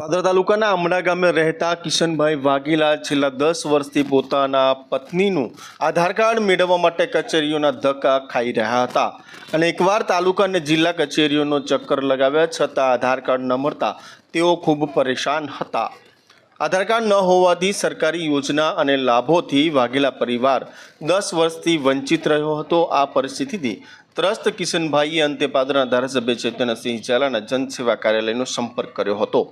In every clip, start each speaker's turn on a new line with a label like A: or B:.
A: પાદર તાલુકાના આમડા ગામે રહેતા કિશનભાઈ વાઘેલા છેલ્લા દસ વર્ષથી પોતાના પત્નીનું આધાર કાર્ડ મેળવવા માટે કચેરીઓના ધક્કા ખાઈ રહ્યા હતા. અને એકવાર તાલુકા અને જિલ્લા કચેરીઓનો ચક્કર લગાવ્યા છતાં આધાર કાર્ડ ન મળતા તેઓ ખૂબ પરેશાન હતા. આધાર કાર્ડ ન હોવાથી સરકારી યોજના અને લાભોથી વાઘેલા પરિવાર દસ વર્ષથી વંચિત રહ્યો હતો. આ પરિસ્થિતિથી ત્રસ્ત કિશનભાઈએ અંતે પાદરના ધારાસભ્ય ચેતનસિંહ ઝાલાના જનસેવા કાર્યાલયનો સંપર્ક કર્યો હતો.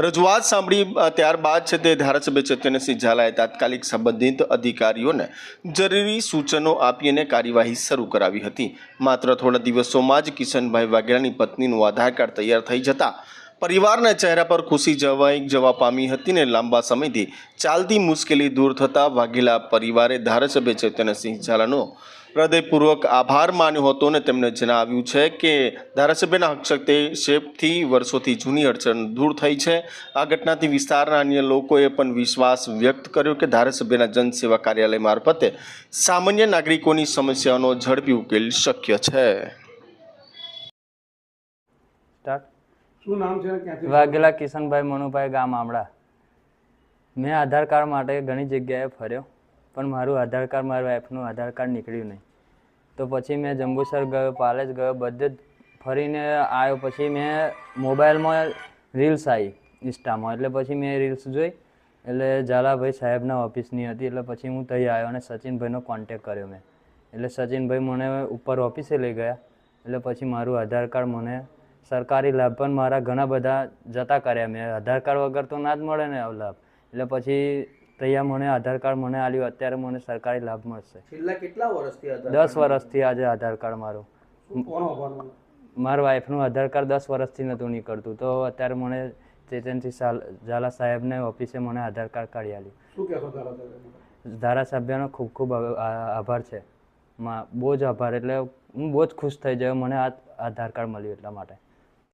A: રજૂઆત સાંભળી ત્યારબાદ છે તે ધારાસભ્ય ચૈતન્યસિંહ ઝાલાએ તાત્કાલિક સંબંધિત અધિકારીઓને જરૂરી સૂચનો આપી અને કાર્યવાહી શરૂ કરાવી હતી. માત્ર થોડા દિવસોમાં જ કિશનભાઈ વાઘેલાની પત્નીનું આધાર કાર્ડ તૈયાર થઈ જતા પરિવારના ચહેરા પર ખુશી જવાઈ જવા પામી હતી ને લાંબા સમયથી ચાલતી મુશ્કેલી દૂર થતાં વાઘેલા પરિવારે ધારાસભ્ય ચૈતન્યસિંહ ઝાલાનો હૃદયપૂર્વક આભાર માન્યો હતો અને તેમણે જણાવ્યું છે કે ધારાસભ્યના હસ્તક્ષેપથી વર્ષોથી જૂની અડચણ દૂર થઈ છે. આ ઘટનાથી વિસ્તારના અન્ય લોકોએ પણ વિશ્વાસ વ્યક્ત કર્યો કે ધારાસભ્યના જનસેવા કાર્યાલય મારફતે સામાન્ય નાગરિકોની સમસ્યાઓનો ઝડપી ઉકેલ શક્ય છે.
B: શું નામ છે ક્યાંથી
C: વાઘેલા કિશનભાઈ મનુભાઈ ગામ આમડા મેં આધાર કાર્ડ માટે ઘણી જગ્યાએ ફર્યો. પણ મારું આધાર કાર્ડ, મારી વાઈફનું આધાર કાર્ડ નીકળ્યું નહીં. તો પછી મેં જંબુસર ગયો, પાલેજ ગયો, બધે જ ફરીને આવ્યો. પછી મેં મોબાઈલમાં રીલ્સ આવી ઇન્સ્ટામાં. એટલે પછી મેં રીલ્સ જોઈ. એટલે ઝાલાભાઈ સાહેબના ઓફિસની હતી. એટલે પછી હું ત્યાં આવ્યો અને સચિનભાઈનો કોન્ટેક કર્યો મેં. એટલે સચિનભાઈ મને ઉપર ઓફિસે લઈ ગયા. એટલે પછી મારું આધાર કાર્ડ મને સરકારી લાભ પણ મારા ઘણા બધા જતા કર્યા. મેં આધાર કાર્ડ વગર તો ના જ મળે ને આવો લાભ. એટલે પછી તૈયાર મને આધાર કાર્ડ મને આલ્યું અત્યારે મને સરકારી લાભ મળશે.
B: છેલ્લા કેટલા વર્ષથી
C: દસ વર્ષથી આજે આધાર કાર્ડ મારું. મારા વાઈફનું આધાર કાર્ડ દસ વર્ષથી નહોતું નીકળતું. તો અત્યારે મને ચેતનસિંહ સાલ- ઝાલા સાહેબને ઓફિસે મને આધાર કાર્ડ કાઢી આલ્યું ધારાસભ્યનો? ખૂબ ખૂબ આભાર છે. માં બહુ જ આભાર. એટલે હું બહુ જ ખુશ થઈ ગયો મને આ આધાર કાર્ડ મળ્યું એટલા માટે.